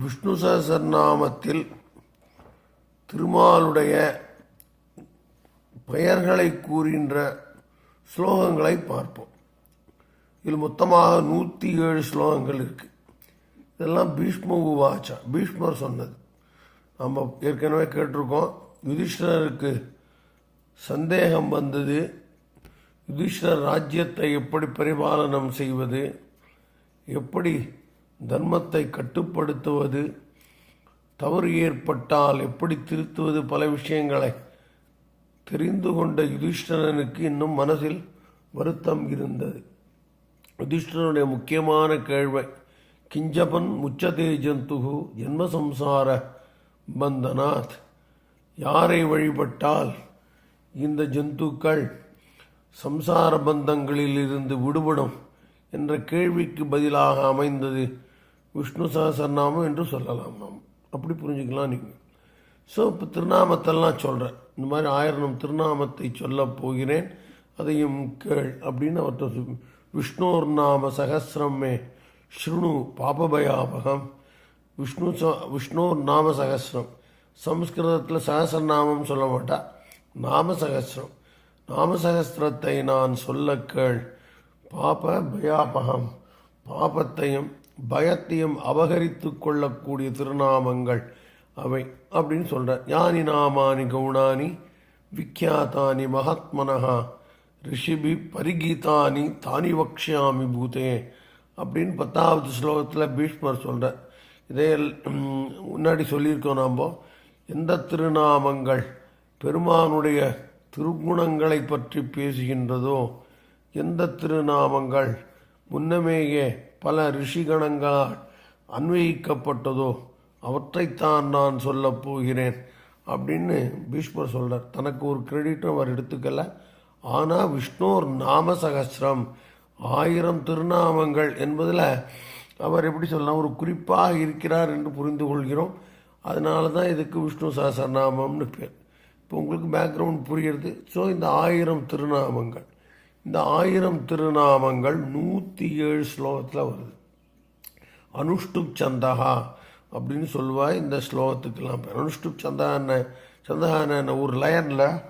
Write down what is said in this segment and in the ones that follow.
விஷ்ணு சஹஸ்ரநாமத்தில் திருமாலுடைய பெயர்களை கூறுகின்ற ஸ்லோகங்களை பார்ப்போம். இதில் மொத்தமாக நூற்றி ஏழு ஸ்லோகங்கள் இருக்குது இதெல்லாம் பீஷ்ம உவாச்சா? பீஷ்மர் சொன்னது. நம்ம ஏற்கனவே கேட்டிருக்கோம். யுதிஷ்டருக்கு சந்தேகம் வந்தது. யுதிஷ்டர் ராஜ்யத்தை எப்படி பரிபாலனம் செய்வது? எப்படி தர்மத்தை கட்டுப்படுத்துவது தவறு ஏற்பட்டால் எப்படி திருத்துவது பல விஷயங்களை தெரிந்து கொண்ட யுதிஷ்டரனுக்கு இன்னும் மனதில் வருத்தம் இருந்தது. யுதிஷ்டனுடைய முக்கியமான கேள்வை கிஞ்சபன் முச்சதே ஜந்துகு ஜென்மசம்சார பந்தனாத் யாரை வழிபட்டால் இந்த ஜந்துக்கள் சம்சார பந்தங்களில் இருந்து விடுபடும் என்ற கேள்விக்கு பதிலாக அமைந்தது விஷ்ணு சகசரநாமம் என்று சொல்லலாம் நாம். அப்படி புரிஞ்சுக்கலாம் நீங்கள் ஸோ இப்போ திருநாமத்தெல்லாம் சொல்கிறேன் இந்த மாதிரி ஆயிரம் திருநாமத்தை சொல்லப் போகிறேன். அதையும் கேள் அப்படின்னு அவர்கிட்ட விஷ்ணோர் நாம சகசிரமே ஸ்ருணு பாபபயாபகம். விஷ்ணு ச- விஷ்ணோர் நாம சகசிரம். சம்ஸ்கிருதத்தில் சகசிரநாமம் சொல்ல மாட்டா. நாம சகசிரம். நாம சகசிரத்தை நான் சொல்ல கேள். பாப பயாபகம் பாபத்தையும் பயத்தையும் அபகரித்து கொள்ளக்கூடிய திருநாமங்கள் அவை அப்படின்னு சொல்கிறார் யானி நாமானி கவுணானி விக்யாத்தானி மகாத்மனஹா ரிஷிபி பரிகீதானி தானி வக்ஷாமி பூதே அப்படின்னு பத்தாவது ஸ்லோகத்தில் பீஷ்மர் சொல்கிறார் இதே முன்னாடி சொல்லியிருக்கோம் நாம். எந்த திருநாமங்கள் பெருமானுடைய திருகுணங்களை பற்றி பேசுகின்றதோ எந்த திருநாமங்கள் முன்னமேயே பல ரிஷிகணங்களால் அன்வயிக்கப்பட்டதோ அவற்றைத்தான் நான் சொல்லப் போகிறேன் அப்படின்னு பீஷ்மர் சொல்கிறார் தனக்கு ஒரு கிரெடிட்டும் அவர் எடுத்துக்கல. ஆனால் விஷ்ணோர் நாம சகசிரம் ஆயிரம் திருநாமங்கள் என்பதில் அவர் எப்படி சொல்லலாம் ஒரு குறிப்பாக இருக்கிறார் என்று புரிந்து கொள்கிறோம். அதனால தான் இதுக்கு விஷ்ணு சகசரநாமம்னு பேர். இப்போ உங்களுக்கு பேக்ரவுண்ட் புரிகிறது ஸோ இந்த ஆயிரம் திருநாமங்கள். இந்த ஆயிரம் திருநாமங்கள் நூற்றி ஏழு ஸ்லோகத்தில் வருது. அனுஷ்டுப் சந்தகா அப்படின்னு சொல்லுவா இந்த ஸ்லோகத்துக்கெல்லாம் பேர். அனுஷ்டுப் சந்தகா என்ன? சந்தகா என்ன? ஒரு லைனில்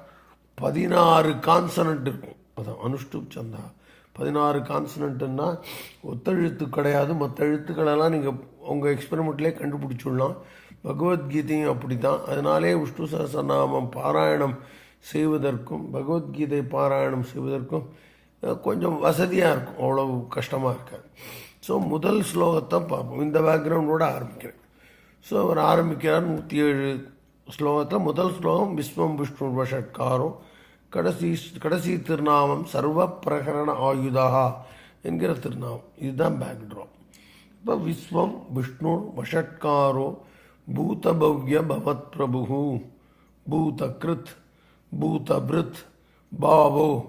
பதினாறு கான்சனண்ட் இருக்கும். அதான் அனுஷ்டுப் சந்தகா. பதினாறு கான்சனண்ட்டுன்னா ஒத்தெழுத்து கிடையாது. மற்ற எழுத்துக்களெல்லாம் நீங்கள் உங்கள் எக்ஸ்பெரிமெண்ட்லேயே கண்டுபிடிச்சிடலாம். பகவத்கீதையும் அப்படி தான் அதனாலே விஷ்ணு சகசநாமம் பாராயணம் செய்வதற்கும் பகவத்கீதை பாராயணம் செய்வதற்கும் கொஞ்சம் வசதியாக இருக்கும். அவ்வளோ கஷ்டமாக இருக்காது. ஸோ முதல் ஸ்லோகத்தை பார்ப்போம். இந்த பேக்ரவுண்டோட ஆரம்பிக்கிறேன். ஸோ அவர் ஆரம்பிக்கிறார் நூற்றி ஏழு ஸ்லோகத்தில். முதல் ஸ்லோகம் விஸ்வம் விஷ்ணு வஷட்காரம் கடைசி கடைசி திருநாமம் சர்வ பிரகரண ஆயுதா என்கிற திருநாமம். இதுதான் பேக்ட்ராப் இப்போ விஸ்வம் விஷ்ணு வஷட்காரோ பூதபவ்ய பவத் பிரபு பூதகிருத் பூதபிருத் பாவோ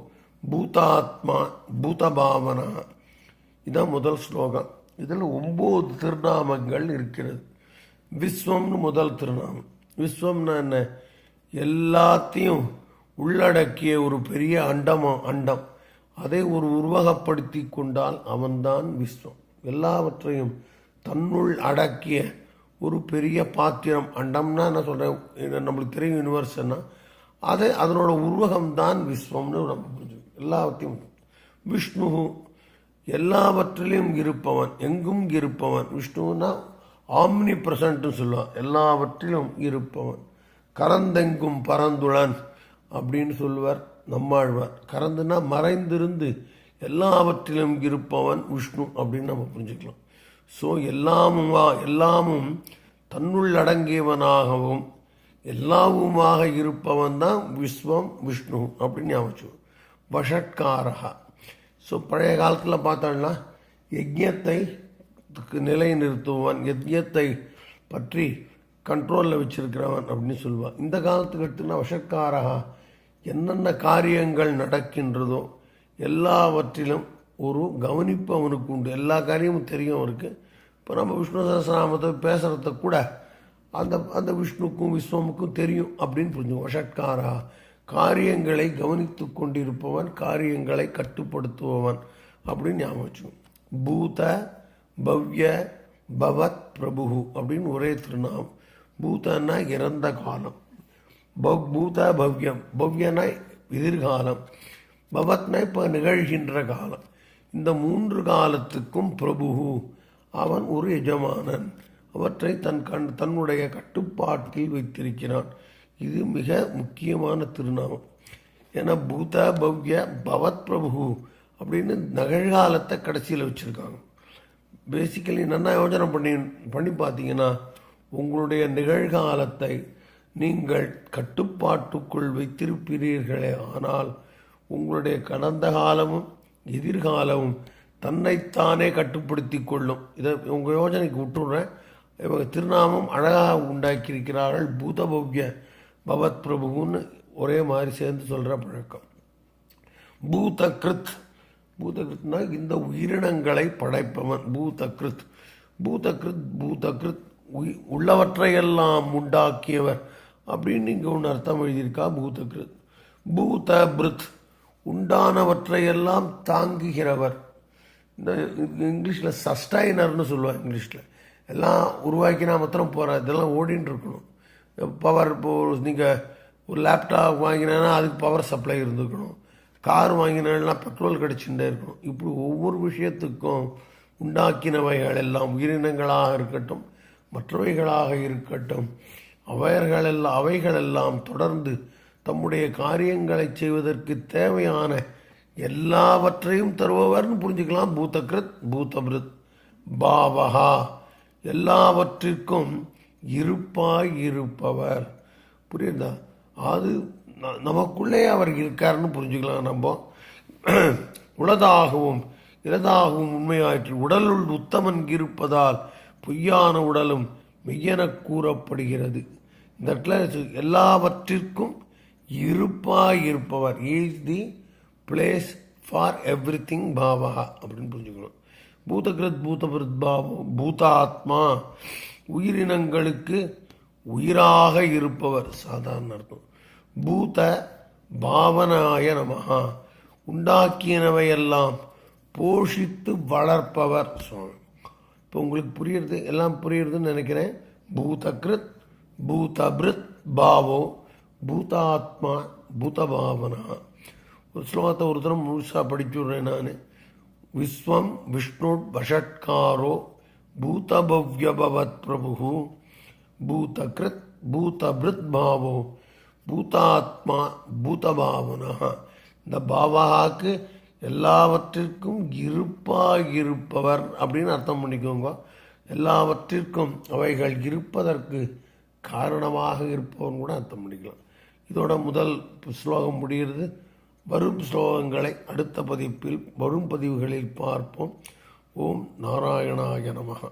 பூதாத்மா பூதபாவனா. இதான் முதல் ஸ்லோகம். இதில் ஒம்பது திருநாமங்கள் இருக்கிறது. விஸ்வம்னு முதல் திருநாமம். விஸ்வம்னா என்ன? எல்லாத்தையும் உள்ளடக்கிய ஒரு பெரிய அண்டமோ அண்டம். அதை ஒரு உருவகப்படுத்தி கொண்டால் அவன்தான் விஸ்வம். எல்லாவற்றையும் தன்னுள் அடக்கிய ஒரு பெரிய பாத்திரம். அண்டம்னா என்ன சொல்கிறேன் நம்மளுக்கு தெரியும் யூனிவர்ஸ்னால் அது அதனோட உருவகம் தான் விஸ்வம்னு நம்ம புரிஞ்சுக்கணும். எல்லாவற்றையும் விஷ்ணு எல்லாவற்றிலையும் இருப்பவன் எங்கும் இருப்பவன். விஷ்ணுன்னா ஆம்னி பிரசன்ட்னு சொல்லுவான். எல்லாவற்றிலும் இருப்பவன். கரந்தெங்கும் பரந்துளன் அப்படின்னு சொல்லுவார் நம்மாழ்வார். கரந்துனா மறைந்திருந்து எல்லாவற்றிலும் இருப்பவன் விஷ்ணு அப்படின்னு நம்ம புரிஞ்சுக்கலாம். ஸோ எல்லாமுமா எல்லாமும் தன்னுள் அடங்கியவனாகவும் எல்லாவுமாக இருப்பவன் தான் விஸ்வம் விஷ்ணு அப்படின்னு ஞாபகம் வச்சுக்கோ. வஷட்காரகா ஸோ பழைய காலத்தில் பார்த்தோம்னா யஜ்யத்தை நிலைநிறுத்துவன் யஜ்யத்தை பற்றி கண்ட்ரோலில் வச்சிருக்கிறவன் அப்படின்னு சொல்லுவான் இந்த காலத்துக்கு எடுத்துன்னா வஷட்காரகா என்னென்ன காரியங்கள் நடக்கின்றதோ எல்லாவற்றிலும் ஒரு கவனிப்பு அவனுக்கு உண்டு. எல்லா காரியமும் தெரியும் அவருக்கு இப்போ நம்ம விஷ்ணு சஹசிரநாமத்தை பேசுகிறத கூட அந்த அந்த விஷ்ணுக்கும் விஸ்வமுக்கும் தெரியும் அப்படின்னு புரிஞ்சுக்கோ. வஷட்காரா காரியங்களை கவனித்து கொண்டிருப்பவன் காரியங்களை கட்டுப்படுத்துபவன் அப்படின்னு ஞாபகம் வச்சுக்கணும் பூத பவ்ய பவத் பிரபு அப்படின்னு ஒரே திருநாமம். பூதன்னா இறந்த காலம். பவ்- பூத பவ்யம். பவ்யனா எதிர்காலம். பவத்னா இப்போ நிகழ்கின்ற காலம். இந்த மூன்று காலத்துக்கும் பிரபு அவன் ஒரு எஜமானன். அவற்றை தன் கண் தன்னுடைய கட்டுப்பாட்டில் வைத்திருக்கிறான். இது மிக முக்கியமான திருநாமம். ஏன்னா பூத பவ்ய பவத் பிரபு அப்படின்னு நிகழ்காலத்தை கடைசியில் வச்சுருக்காங்க. பேசிக்கலி நல்லா யோஜனை பண்ணி பண்ணி பார்த்தீங்கன்னா உங்களுடைய நிகழ்காலத்தை நீங்கள் கட்டுப்பாட்டுக்குள் வைத்திருப்பீர்களே ஆனால் உங்களுடைய கடந்த காலமும் எதிர்காலமும் தன்னைத்தானே கட்டுப்படுத்தி கொள்ளும். இதை உங்கள் யோஜனைக்கு விட்டுடுறேன். இவங்க திருநாமம் அழகாக உண்டாக்கியிருக்கிறார்கள். பூதபவ்ய பவத் பிரபுன்னு ஒரே மாதிரி சேர்ந்து சொல்கிற பழக்கம். பூதகிருத். பூதகிருத்னா இந்த உயிரினங்களை படைப்பவன். பூதகிருத். பூதகிருத் பூதகிருத் உயி- உள்ளவற்றையெல்லாம் உண்டாக்கியவர். அப்படின்னு இங்கே ஒன்று அர்த்தம் எழுதியிருக்கா பூதகிருத். பூத பிருத் உண்டானவற்றையெல்லாம் தாங்குகிறவர். இந்த இங்கிலீஷில் சஸ்டைனர்னு சொல்லுவாள் இங்கிலீஷில். எல்லாம் உருவாக்கினா மாத்திரம் போகிற இதெல்லாம் ஓடின்னு இருக்கணும் பவர் இப்போ நீங்கள் ஒரு லேப்டாப் வாங்கினா அதுக்கு பவர் சப்ளை இருந்துக்கணும். கார் வாங்கினா பெட்ரோல் கிடச்சுட்டே இருக்கணும். இப்படி ஒவ்வொரு விஷயத்துக்கும் உண்டாக்கினவைகள் எல்லாம் உயிரினங்களாக இருக்கட்டும் மற்றவைகளாக இருக்கட்டும் அவைகளெல்லாம் அவைகளெல்லாம் தொடர்ந்து தம்முடைய காரியங்களை செய்வதற்கு தேவையான எல்லாவற்றையும் தருபவர்னு புரிஞ்சுக்கலாம். பூதகிருத் பூதபிருத் பாவகா எல்லாவற்றிற்கும் இருப்பாய் இருப்பவர் புரியுதா? அது நமக்குள்ளே அவர் இருக்காருன்னு புரிஞ்சுக்கலாம் நம்ம. உளதாகவும் இலதாகவும் உண்மையாயிற்று. உடலுள் உத்தமன் இருப்பதால் பொய்யான உடலும் மெய்யென கூறப்படுகிறது. இந்த இடத்துல எல்லாவற்றிற்கும் இருப்பாய் இருப்பவர் is the place for everything பாவா அப்படின்னு புரிஞ்சுக்கணும். பூதகிருத் பூதபிருத் பாவம் பூதாத்மா உயிரினங்களுக்கு உயிராக இருப்பவர். சாதாரண அர்த்தம். பூத பாவனாய நமகா உண்டாக்கியனவையெல்லாம் போஷித்து வளர்ப்பவர். சுவாமி இப்போ உங்களுக்கு புரியுறது எல்லாம் புரியுறதுன்னு நினைக்கிறேன். பூதகிருத் பூதபிருத் பாவோ பூதாத்மா பூதபாவனா. ஒரு ஸ்லோகத்தை ஒரு தரம் முழுசாக படிச்சு விட்றேன் நான். விஸ்வம் விஷ்ணு வஷட்காரோ பூதபவ்யபவத் பிரபு பூதகிருத் பூதபிருத் பாவோ பூதாத்மா பூதபாவனா இந்த பாவாக்கு எல்லாவற்றிற்கும் இருப்பாக இருப்பவர் அப்படின்னு அர்த்தம் பண்ணிக்கோங்க. எல்லாவற்றிற்கும் அவைகள் இருப்பதற்கு காரணமாக இருப்பவன் கூட அர்த்தம் பண்ணிக்கலாம். இதோட முதல் ஸ்லோகம் முடிகிறது. வரும் ஸ்லோகங்களை அடுத்த பதிப்பில் வரும் பதிவுகளில் பார்ப்போம். ஓம் நாராயணாய நமகா